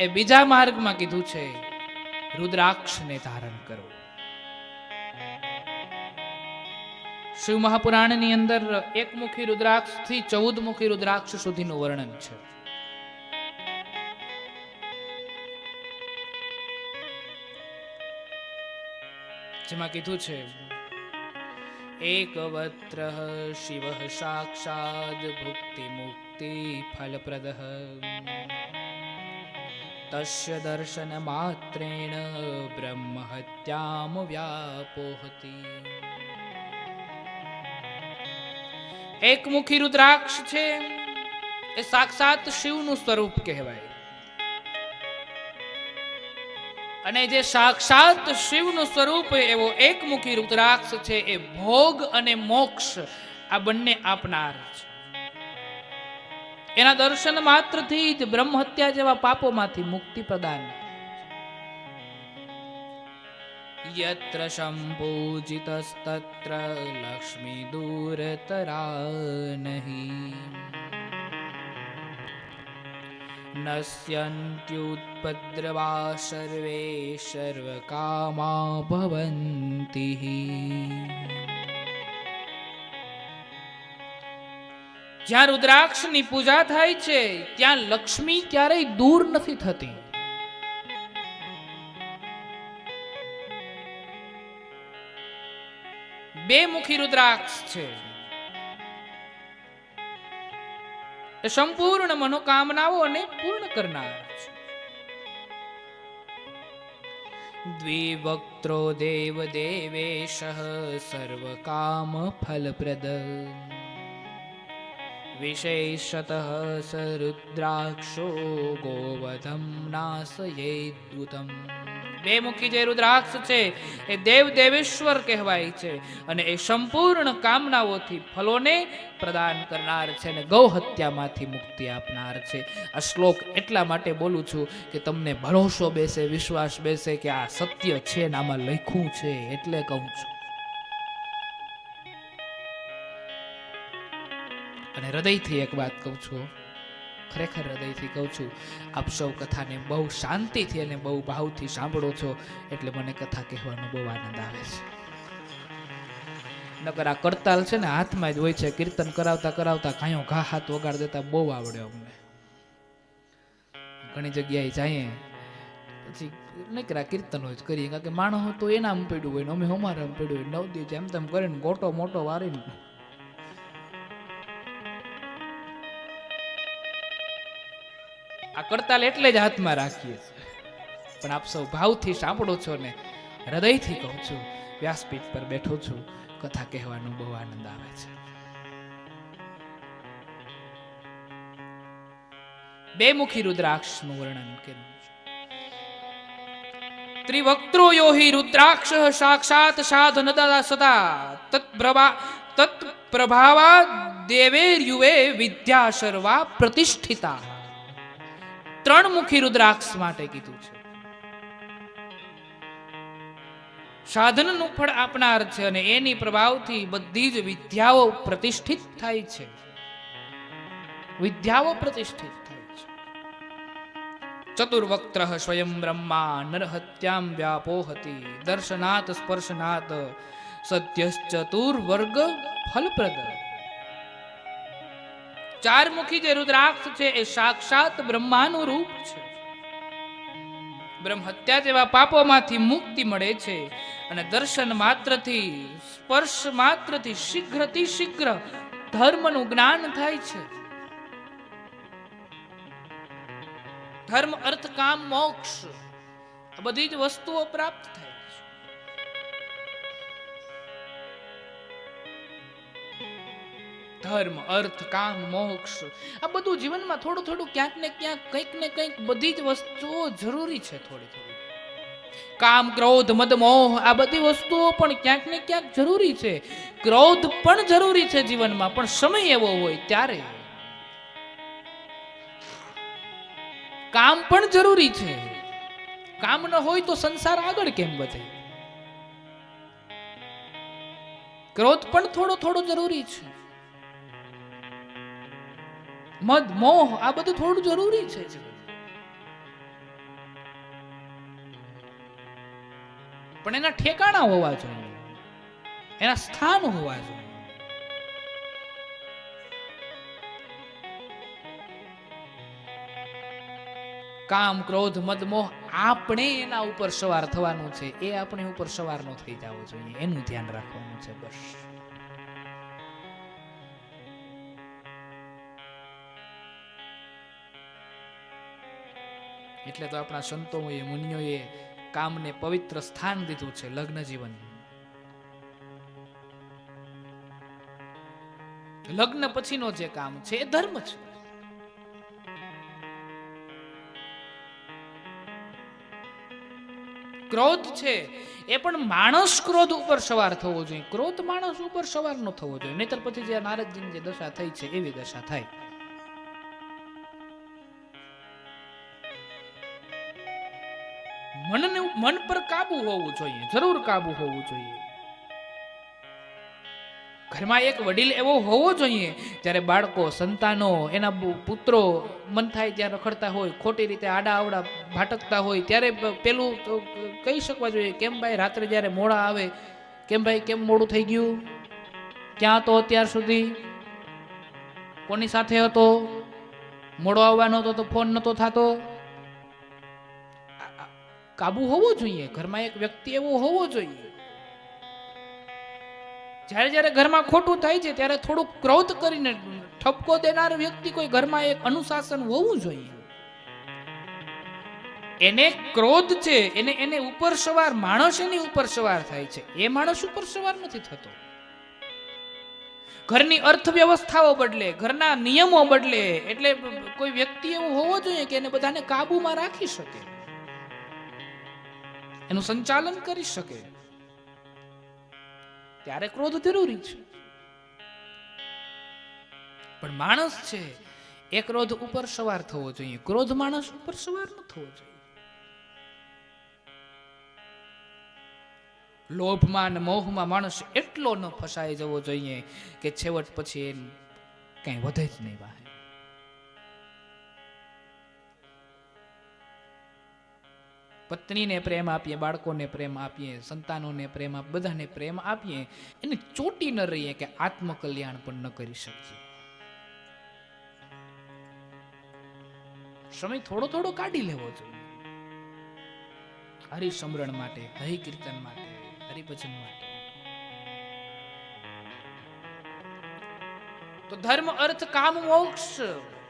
એ બીજા માર્ગમાં કીધું છે, રુદ્રાક્ષને ધારણ કરો. શિવ મહાપુરાણની અંદર એક મુખી રુદ્રાક્ષથી ચૌદ મુખી રુદ્રાક્ષ સુધીનું વર્ણન છે. જેમાં કીધું છે, એકવત્ર શિવ સાક્ષાદ ભુક્તિ મુક્તિ ફલપ્રદ. તસ્ય દર્શન માત્રેણ બ્રહ્મ વ્યાપોહતી એકમુખી રુદ્રાક્ષ છે એ સાક્ષાત શિવનું સ્વરૂપ કહેવાય અને જે સાક્ષાત શિવનું સ્વરૂપ એવો એકમુખી રુદ્રાક્ષ છે એ ભોગ અને મોક્ષ આ બંને આપનાર છે એના દર્શન માત્રથી જ બ્રહ્મ હત્યા જેવા પાપોમાંથી મુક્તિ પ્રદાન. યત્ર સંપૂજિતસ્તત્ર લક્ષ્મી દૂરતરા નહીં નશ્યન્ત્યુત્પદ્રવા સર્વે સર્વકામા ભવંતિ જ્યાં રુદ્રાક્ષની પૂજા થાય છે, ત્યાં લક્ષ્મી ક્યારેય દૂર નથી થતી. બે મુખી રુદ્રાક્ષ છે. સંપૂર્ણ મનોકામનાઓને પૂર્ણ કરનાર દ્વિવક્ત્રો દેવ દેવેશ સર્વકામ ફલપ્રદ. સ રુદ્રાક્ષો ગોવધમ નાસયેદુતમ બે મુખી જે રુદ્રાક્ષ છે, એ દેવ દેવેશ્વર કહેવાય છે અને એ સંપૂર્ણ કામનાઓથી, ફલોને પ્રદાન કરનાર છે અને ગૌ હત્યામાંથી મુક્તિ આપનાર છે. આ શ્લોક એટલા માટે બોલું છું કે તમને ભરોસો બેસે, વિશ્વાસ બેસે કે આ સત્ય છે ને આમાં લખ્યું છે, એટલે કહું છું. અને હૃદયથી એક વાત કહું છું ખરેખર હૃદયથી કહું છું, આપ સૌ કથાને બહુ શાંતિથી અને બહુ ભાવથી સાંભળો છો એટલે મને કથા કહેવાનો બહુ આનંદ આવે છે. નકર આ કરતાલ છે ને, હાથમાં જ હોય છે, કીર્તન કરાવતા કરાવતા કાયો ઘા હાથ વગાડ દેતા બહુ આવડે અમને. ઘણી જગ્યાએ જઈએ, પછી નકરા કીર્તનો જ કરીએ, કારણ કે માણસો તો એના પડ્યું હોય ને, અમે અમારા પડ્યું હોય નવ દિવસ એમ તેમ કરીને ગોટો મોટો વારીને આ કરતાલ એટલે જ હાથમાં રાખીએ પણ આપ સૌ ભાવથી સાંભળો છો ને, હૃદયથી કહું છું, વ્યાસપીઠ પર બેઠો છું, કથા કહેવાનો બહુ આનંદ આવે છે. બે મુખી રુદ્રાક્ષનું વર્ણન કર્યું ત્રિવક્ત્રો યોહી રુદ્રાક્ષ સાક્ષાત સાધનદા સદા, તત્પ્રભા, તત્પ્રભાવા દેવેર્યુવે વિદ્યા સર્વા પ્રતિષ્ઠિતા. ત્રણ મુખી રુદ્રાક્ષ માટે કીધું છે. સાધનનું ફળ આપનાર છે અને એની પ્રભાવથી બધી જ વિદ્યાઓ પ્રતિષ્ઠિત થાય છે. વિદ્યાઓ પ્રતિષ્ઠિત ચતુર્વક્ત્ર સ્વયં બ્રહ્મા નરહત્યામ વ્યાપોહતી સ્પર્શનાથ સ્પર્શનાત સત્યશ્ચતુર્વર્ગ ફલપ્રદ. ચાર મુખી જે રુદ્રાક્ષ છે એ સાક્ષાત બ્રહ્માનું રૂપ છે. બ્રહ્મ જેવા પાપોમાંથી મુક્તિ મળે છે અને દર્શન માત્રથી, સ્પર્શ માત્રથી શીઘ્રથી શીઘ્ર ધર્મનું જ્ઞાન થાય છે. ધર્મ, અર્થ, કામ, મોક્ષ બધી જ વસ્તુઓ પ્રાપ્ત થાય ધર્મ, અર્થ, કામ, મોક્ષ આ બધું જીવનમાં થોડું થોડું ક્યાંક ને ક્યાંક, કંઈક ને કંઈક બધી જ વસ્તુઓ જરૂરી છે થોડી થોડી. કામ, ક્રોધ મદમોહ આ બધી વસ્તુઓ પણ ક્યાંક ને ક્યાંક જરૂરી છે. ક્રોધ પણ જરૂરી છે જીવનમાં, પણ સમય એવો હોય ત્યારે. કામ પણ જરૂરી છે. કામ ન હોય તો સંસાર આગળ કેમ વધે? ક્રોધ પણ થોડો થોડો જરૂરી છે. મદ મોહ, આ બધું થોડું જરૂરી છે પણ એના ઠેકાણા હોવા જોઈએ. એના સ્થાન હોવા જોઈએ. કામ, ક્રોધ મદમોહ આપણે એના ઉપર સવાર થવાનું છે. એ આપણે ઉપર સવાર ન થઈ જવું જોઈએ. એનું ધ્યાન રાખવાનું છે બસ. એટલે તો આપણા સંતોએ, મુનિઓએ કામને પવિત્ર સ્થાન દીધું છે લગ્ન જીવન લગ્ન પછીનો જે કામ છે એ ધર્મ છે. ક્રોધ છે એ પણ માણસ ક્રોધ ઉપર સવાર થવો જોઈએ. ક્રોધ માણસ ઉપર સવાર ન થવો જોઈએ. નહીતર પછી જે નારદજીની જે દશા થઈ છે એવી દશા થાય. મન પર કાબુ હોવું જોઈએ, જરૂર કાબુ હોવું જોઈએ. ઘરમાં એક વડીલ એવો હોવો જોઈએ, જ્યારે બાળકો, સંતાનો, એના પુત્રો મન થાય ત્યાં રખડતા હોય, ખોટી રીતે આડા આવડા ભાટકતા હોય, ત્યારે પેલું કહી શકવા જોઈએ, કેમ ભાઈ રાત્રે જ્યારે મોડા આવે, કેમ ભાઈ કેમ મોડું થઈ ગયું? ક્યાં તો અત્યાર સુધી? કોની સાથે હતો? મોડો આવવાનો હતો તો ફોન નહોતો થતો? કાબુ હોવો જોઈએ. ઘરમાં એક વ્યક્તિ એવો હોવો જોઈએ. જ્યારે જ્યારે ઘરમાં ખોટું થાય છે, ત્યારે થોડુંક ક્રોધ કરીને ઠપકો દેનાર વ્યક્તિ કોઈ ઘરમાં એક અનુશાસન હોવું જોઈએ. એને ક્રોધ છે, એને એને ઉપર સવાર, માણસ એની ઉપર સવાર થાય છે. એ માણસ ઉપર સવાર નથી થતો. ઘરની અર્થવ્યવસ્થાઓ બદલે, ઘરના નિયમો બદલે, એટલે કોઈ વ્યક્તિ એવો હોવો જોઈએ કે એને બધાને કાબુમાં રાખી શકે. એનું સંચાલન કરી શકે. ત્યારે ક્રોધ જરૂરી છે. પણ માણસ છે, એ ક્રોધ ઉપર સવાર થવો જોઈએ. ક્રોધ માણસ ઉપર સવાર ન થવો જોઈએ. લોભમાં અને મોહમાં માણસ એટલો ન ફસાઈ જવો જોઈએ કે છેવટ પછી એ કઈ વધે જ નહીં વાહે પત્નીને પ્રેમ આપીએ, બાળકોને પ્રેમ આપીએ, સંતાનોને પ્રેમ આપ બધાને પ્રેમ આપીએ, એને ચોટી ન રહીએ કે આત્મકલ્યાણ પણ ન કરી શકીએ. સમય થોડો થોડો કાઢી લેવો જોઈએ. હરિસમરણ માટે હરિ કીર્તન માટે, હરિભજન માટે. તો ધર્મ, અર્થ, કામ, મોક્ષ,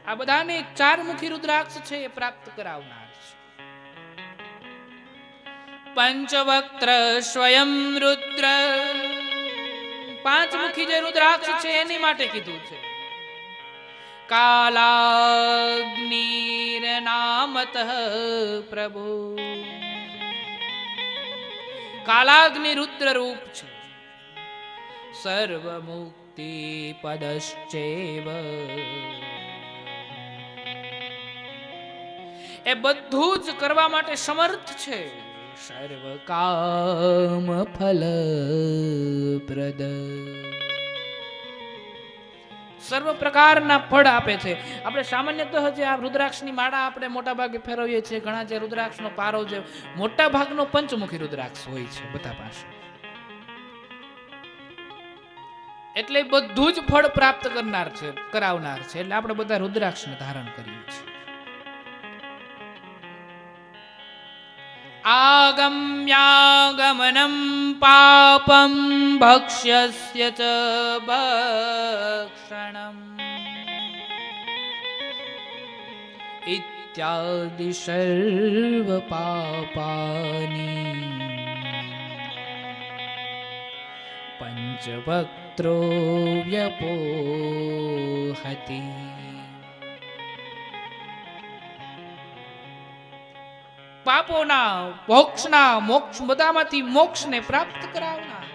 આ બધાને ચાર મુખી રુદ્રાક્ષ છે એ પ્રાપ્ત કરાવનાર છે. પંચવક્ત્ર સ્વયં રુદ્ર. પાંચ મુખી જે રુદ્રાક્ષ છે, એની માટે કીધું છે. કાલાગ્નિર નામત પ્રભુ. કાલાગ્નિ રુદ્ર રૂપ છે. સર્વ મુક્તિ પદશ્ચેવ એ બધું જ કરવા માટે સમર્થ છે. સર્વ કામ ફલ પ્રદ સર્વ પ્રકારના ફળ આપે છે આપણે સામાન્યતઃ જે આ રુદ્રાક્ષની માળા આપણે મોટા ભાગે ફેરવીએ છીએ ઘણા જે રુદ્રાક્ષનો પારો જે મોટા ભાગનો પંચમુખી રુદ્રાક્ષ હોય છે બધા પાસે એટલે બધું જ ફળ પ્રાપ્ત કરનાર છે, કરાવનાર છે, એટલે આપણે બધા રુદ્રાક્ષને ધારણ કરીએ છીએ. आगम्यागमनं पापं भक्ष्यस्य च भक्षणम्। इत्यादि सर्वपापानि। पञ्चवक्त्रो व्यपोहति। પાપોના મોક્ષના મોક્ષ બધામાંથી મોક્ષને પ્રાપ્ત કરાવનાર.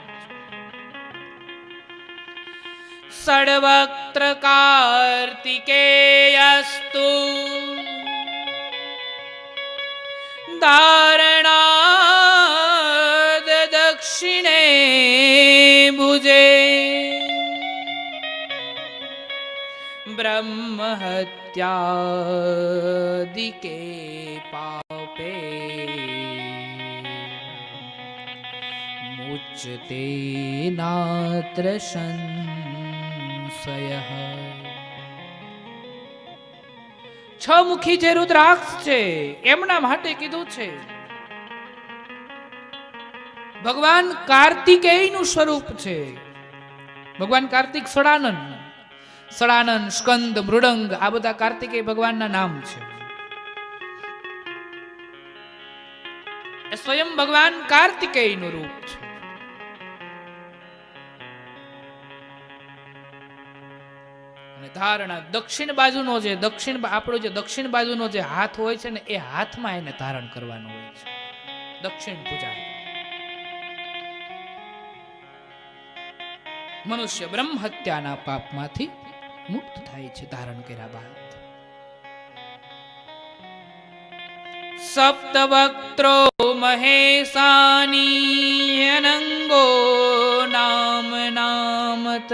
સર્વત્ર કાર્તિકેયસ્તુ ધારણા દક્ષિણે ભુજે. બ્રહ્મહત્યાદિકે પાપે મુચ્યતે નાત્ર સંશયઃ છ મુખી જે રુદ્રાક્ષ છે, એમના માટે કીધું છે, ભગવાન કાર્તિકેયનું સ્વરૂપ છે. ભગવાન કાર્તિક સડાનંદ સડાનંદ, સ્કંદ, મૃડંગ, આ બધા કાર્તિકેય ભગવાનના નામ છે. એ સ્વયં ભગવાન કાર્તિકેયનું રૂપ છે. ધારણા દક્ષિણ બાજુનો જે દક્ષિણ આપણો જે દક્ષિણ બાજુનો જે હાથ હોય છે ને, એ હાથમાં એને ધારણ કરવાનો હોય છે. દક્ષિણ પૂજા મનુષ્ય બ્રહ્મ હત્યાના પાપમાંથી મુક્ત થાય છે, ધારણ કર્યા બાદ. સપ્તવક્ત્રો મહેશાની અનંગો નામ નામત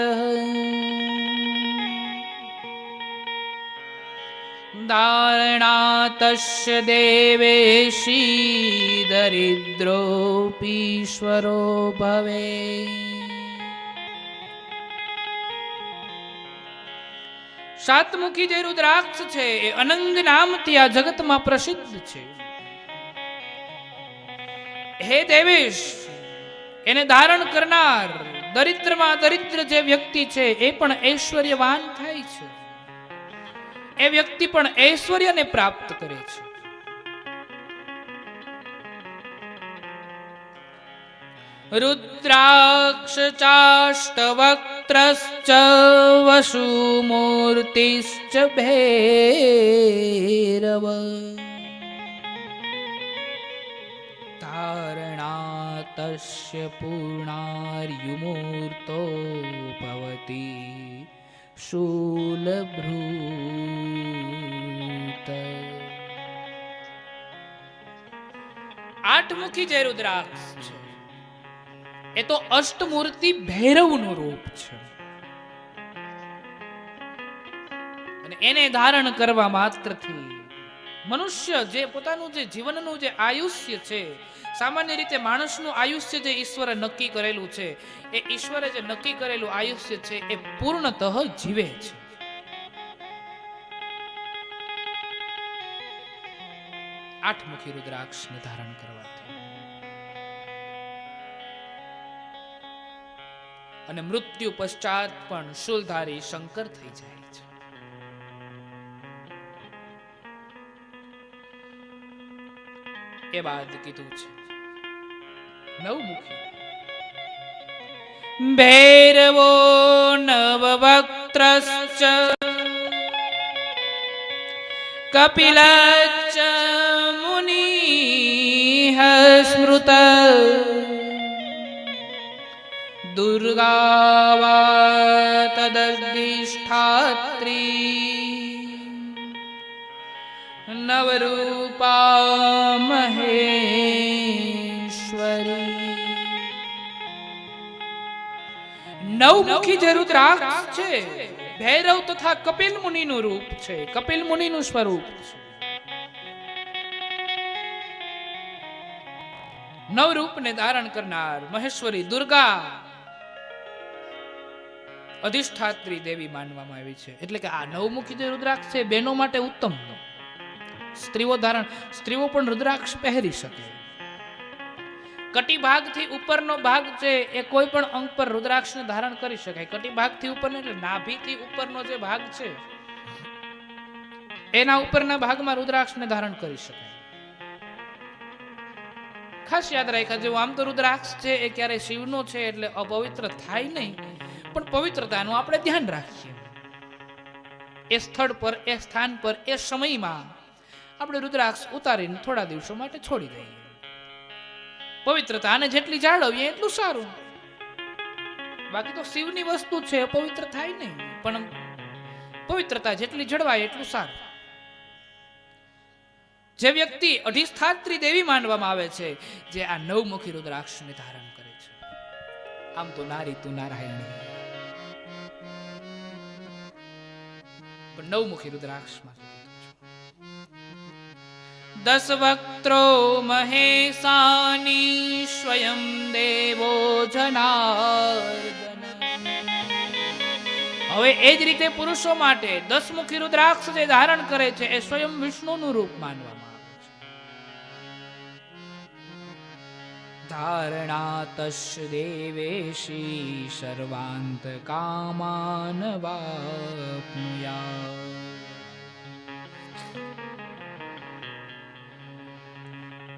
દારણાતશ્ય દેવેશી દરિદ્રોપીશ્વરો ભવે સાતમુખી જે રુદ્રાક્ષ છે એ અનંગ નામથી આ જગતમાં પ્રસિદ્ધ છે હે દેવેશ, એને ધારણ કરનાર દરિદ્રમાં દરિદ્ર જે વ્યક્તિ છે, એ પણ ઐશ્વર્યવાન થાય છે. એ વ્યક્તિ પણ ઐશ્વર્યને પ્રાપ્ત કરે છે. રુદ્રાક્ષ ચાષ્ટવક્ત્રશ્ચ વસુમૂર્તિશ્ચ ભૈરવ. तारणातस्य पूर्णार्युमूर्तो भवति शूलभृत આઠમુખી જે રુદ્રાક્ષ છે એ તો અષ્ટમૂર્તિ ભૈરવનું રૂપ છે અને એને ધારણ કરવા માત્રથી મનુષ્ય જે પોતાનું જે જીવનનું જે આયુષ્ય છે, સામાન્ય રીતે માણસનું આયુષ્ય જે ઈશ્વરે નક્કી કરેલું છે, એ ઈશ્વરે જે નક્કી કરેલું આયુષ્ય છે, એ પૂર્ણતઃ જીવે છે. આઠમુખી રુદ્રાક્ષને ધારણ કરવાથી. અને મૃત્યુ પશ્ચાત પણ શૂલધારી શંકર થઈ જાય. એ બાદ કીધું છે. નવમુખી. ભૈરવો નવવક્ત્રશ્ચ. કપિલચ્ચ મુનિહ સ્મૃત દુર્ગા તદધિષ્ઠાત્રી નવરૂપ કૃપા મહેશ્વરી નવમુખી જે રુદ્રાક્ષ છે ભૈરવ તથા કપિલ મુનિનું રૂપ છે કપિલ મુનિનું સ્વરૂપ છે નવરૂપને ધારણ કરનાર મહેશ્વરી દુર્ગા અધિષ્ઠાત્રી દેવી માનવામાં આવી છે. એટલે કે આ નવમુખી જે રુદ્રાક્ષ છે, બેનો માટે ઉત્તમ નો સ્ત્રીઓ ધારણ, સ્ત્રીઓ પણ રુદ્રાક્ષ પહેરી શકે. કટી ભાગથી ઉપરનો ભાગ છે એ કોઈ પણ અંગ પર રુદ્રાક્ષને ધારણ કરી શકાય. કટી ભાગથી ઉપર એટલે નાભીથી ઉપરનો જે ભાગ છે, એના ઉપરના ભાગમાં રુદ્રાક્ષને ધારણ કરી શકાય. ખાસ યાદ રાખ્યા, જેવું આમ તો રુદ્રાક્ષ છે એ ક્યારે શિવનો છે એટલે અપવિત્ર થાય નહીં, પણ પવિત્રતાનું આપણે ધ્યાન રાખીએ. એ સ્થળ પર, એ સ્થાન પર, એ સમયમાં આપણે રુદ્રાક્ષ ઉતારીને થોડા દિવસો માટે છોડી દઈએ. પવિત્રતાને જેટલી જાળવીએ એટલું સારું. બાકી તો શિવની વસ્તુ છે, પવિત્ર થાય નહીં. પણ પવિત્રતા જેટલી જળવાય એટલું સારું. જે વ્યક્તિ અધિષ્ઠાત્રી દેવી માનવામાં આવે છે, જે આ નવમુખી રુદ્રાક્ષને ધારણ કરે છે. આમ તો નારી તું નારાયણી. પણ નવમુખી રુદ્રાક્ષમાં દસવક્ત્રો મહેશાની સ્વયં દેવો જનાર્દન હવે એ જ રીતે પુરુષો માટે દસમુખી રુદ્રાક્ષ જે ધારણ કરે છે, એ સ્વયં વિષ્ણુનું રૂપ માનવામાં આવે છે. ધારણાતશ દેવેશી સર્વાંત કામાન વાપ્નુયા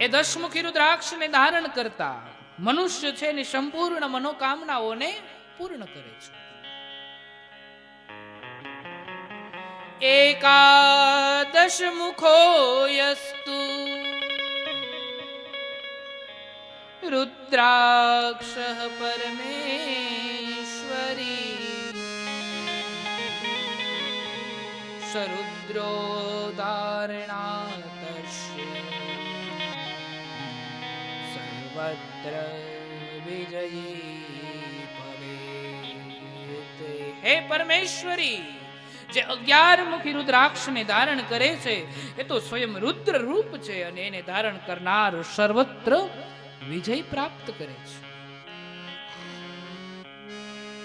એ દશમુખી રુદ્રાક્ષને ધારણ કરતા મનુષ્ય છે એની સંપૂર્ણ મનોકામનાઓને પૂર્ણ કરે છે. એકાદશ મુખો યસ્તુ રુદ્રાક્ષ પરમેશ્વરી સરુદ્રો ધારણાતસ્ય સર્વત્ર વિજયી ભવેત હે પરમેશ્વરી, જે અગિયાર મુખી રુદ્રાક્ષને ધારણ કરે છે, એ તો સ્વયં રુદ્ર રૂપ છે અને એને ધારણ કરનાર સર્વત્ર વિજય પ્રાપ્ત કરે છે.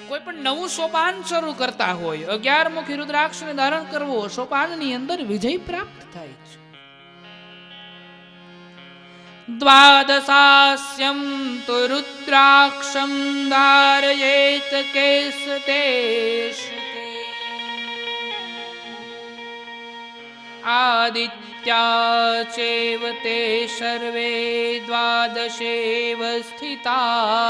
કોઈ પણ નવું સોપાન શરૂ કરતા હોય અગિયાર મુખી રુદ્રાક્ષને ધારણ કરવો, સોપાનની અંદર વિજય પ્રાપ્ત થાય છે. દ્વાદશાસ્યમ તો રુદ્રાક્ષમ ધારયેત કેસ આદિત્યા ચેવ તે સર્વે દ્વાદશેવ સ્થિતાસ્તથા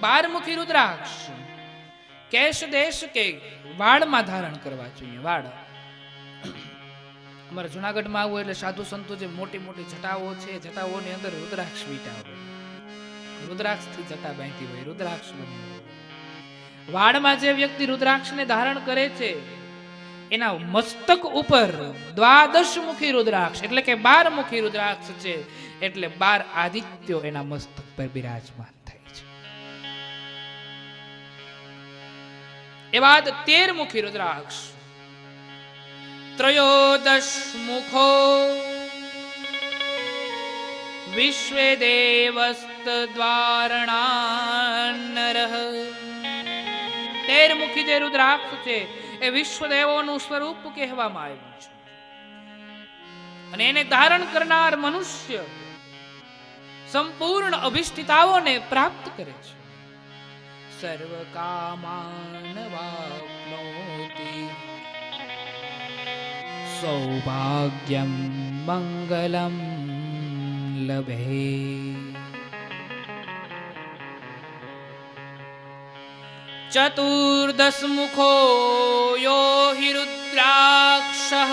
બારમુખી રુદ્રાક્ષ કેશ દેશ કે વાળમાં ધારણ કરવા જોઈએ વાળ અમારા જુનાગઢમાં આવું એટલે સાધુ સંતો જે મોટી મોટી જટાઓ છે, જટાઓની અંદર રુદ્રાક્ષ વીટા હોય. રુદ્રાક્ષથી જટા બાંધી હોય, રુદ્રાક્ષ બની વાળમાં જે વ્યક્તિ રુદ્રાક્ષને ધારણ કરે છે, એના મસ્તક ઉપર દ્વાદશ મુખી રુદ્રાક્ષ, એટલે કે બાર મુખી રુદ્રાક્ષ છે, એટલે બાર આદિત્યો એના મસ્તક પર બિરાજમાન. એ બાદ તેર મુખી રુદ્રાક્ષ. ત્રયોદશ મુખો. વિશ્વે દેવસ્ત દ્વારણાનરઃ. તેર મુખી જે રુદ્રાક્ષ છે, એ વિશ્વ દેવોનું સ્વરૂપ કહેવામાં આવ્યું છે. અને એને ધારણ કરનાર મનુષ્ય સંપૂર્ણ અભિષ્ઠિતાઓને પ્રાપ્ત કરે છે. सर्वकामान् वाप्नोति सौभाग्यं मङ्गलं लभे। चतुर्दशमुखो यो हि रुद्राक्षः।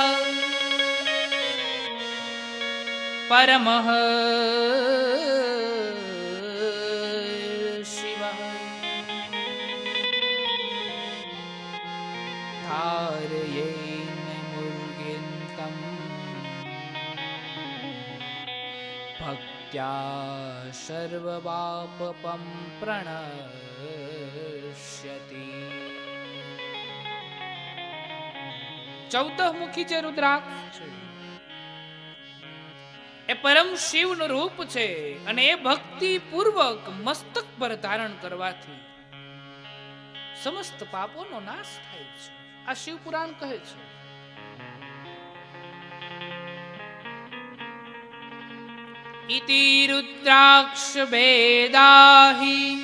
परमः ભક્ત્યા સર્વપાપપમ પ્રણશ્યતિ ચૌદ મુખી જે રુદ્રાક્ષ છે, એ પરમ શિવનું રૂપ છે અને એ ભક્તિ પૂર્વક મસ્તક પર ધારણ કરવાથી સમસ્ત પાપોનો નાશ થાય છે. આ શિવ પુરાણ કહે છે. ઇતિ રુદ્રાક્ષ ભેદાહિ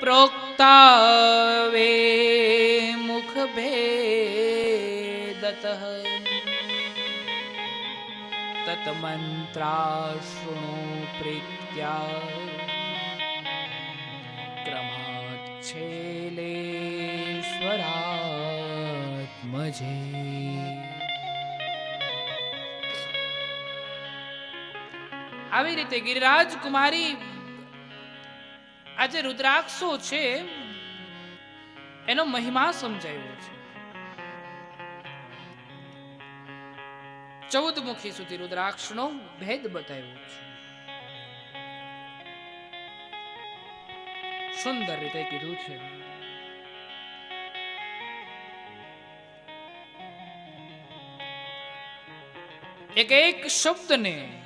પ્રોક્તા વે મુખ ભેદતઃ તત્મંત્રા શૃણુ આવી રીતે ગિરિરાજ કુમારી આજે રુદ્રાક્ષો છે, એનો મહિમા સમજાયો છે. ચૌદ મુખી સુધી રુદ્રાક્ષનો ભેદ બતાવ્યો છે. સુંદર રીતે કીધું છે. એક એક શબ્દને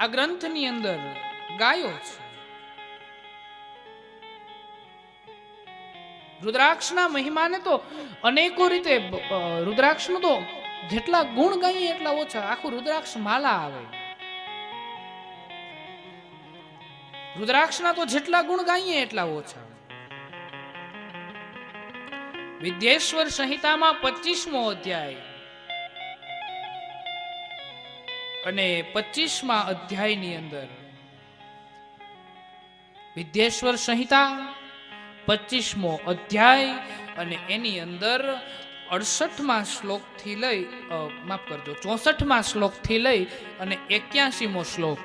આ ગ્રંથની અંદર ગાયો છે. રુદ્રાક્ષના મહિમાને તો અનેકો રીતે રુદ્રાક્ષનો તો જેટલા ગુણ ગાઈએ એટલા ઓછા. આખું રુદ્રાક્ષ માલા આવે. રુદ્રાક્ષના તો જેટલા ગુણ ગાઈએ એટલા ઓછા. વિદ્યેશ્વર સંહિતામાં પચીસમો અધ્યાય. અને પચીસમાં અધ્યાયની અંદર વિદ્યેશ્વર સંહિતા, પચીસમો અધ્યાય અને એની અંદર અડસઠમાં શ્લોકથી લઈ માફ કરજો, ચોસઠમાં શ્લોકથી લઈ અને એક્યાસીમો શ્લોક.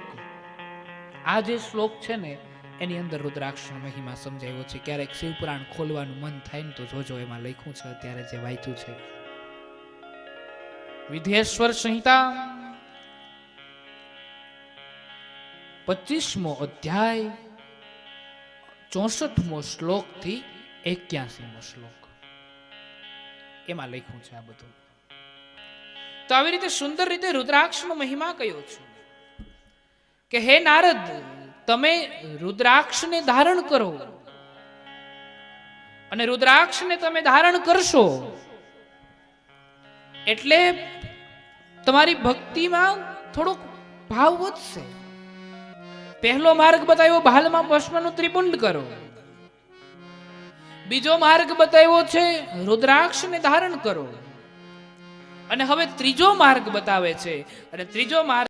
આ જે શ્લોક છે ને, એની અંદર રુદ્રાક્ષનો મહિમા સમજાવ્યો છે. ક્યારેક શિવપુરાણ ખોલવાનું મન થાય ને તો જોજો, એમાં લખ્યું છે, અત્યારે જે વાંચ્યું છે. વિધેશ્વર સંહિતા પચીસમો અધ્યાય, ચોસઠમો શ્લોકથી એક્યાસીમો શ્લોક. એમાં લખ્યું છે આ બધું. તો આવી રીતે સુંદર રીતે રુદ્રાક્ષનો મહિમા કયો છે? કે હે નારદ, તમે રુદ્રાક્ષને ધારણ કરો. અને રુદ્રાક્ષને તમે ધારણ કરશો. એટલે તમારી ભક્તિમાં થોડોક ભાવ વધશે. પહેલો માર્ગ બતાવ્યો, ભાલમાં ભસ્મનું ત્રિપુંડ કરો. બીજો માર્ગ બતાવ્યો છે, રુદ્રાક્ષને ધારણ કરો. અને હવે ત્રીજો માર્ગ બતાવે છે. અને ત્રીજો માર્ગ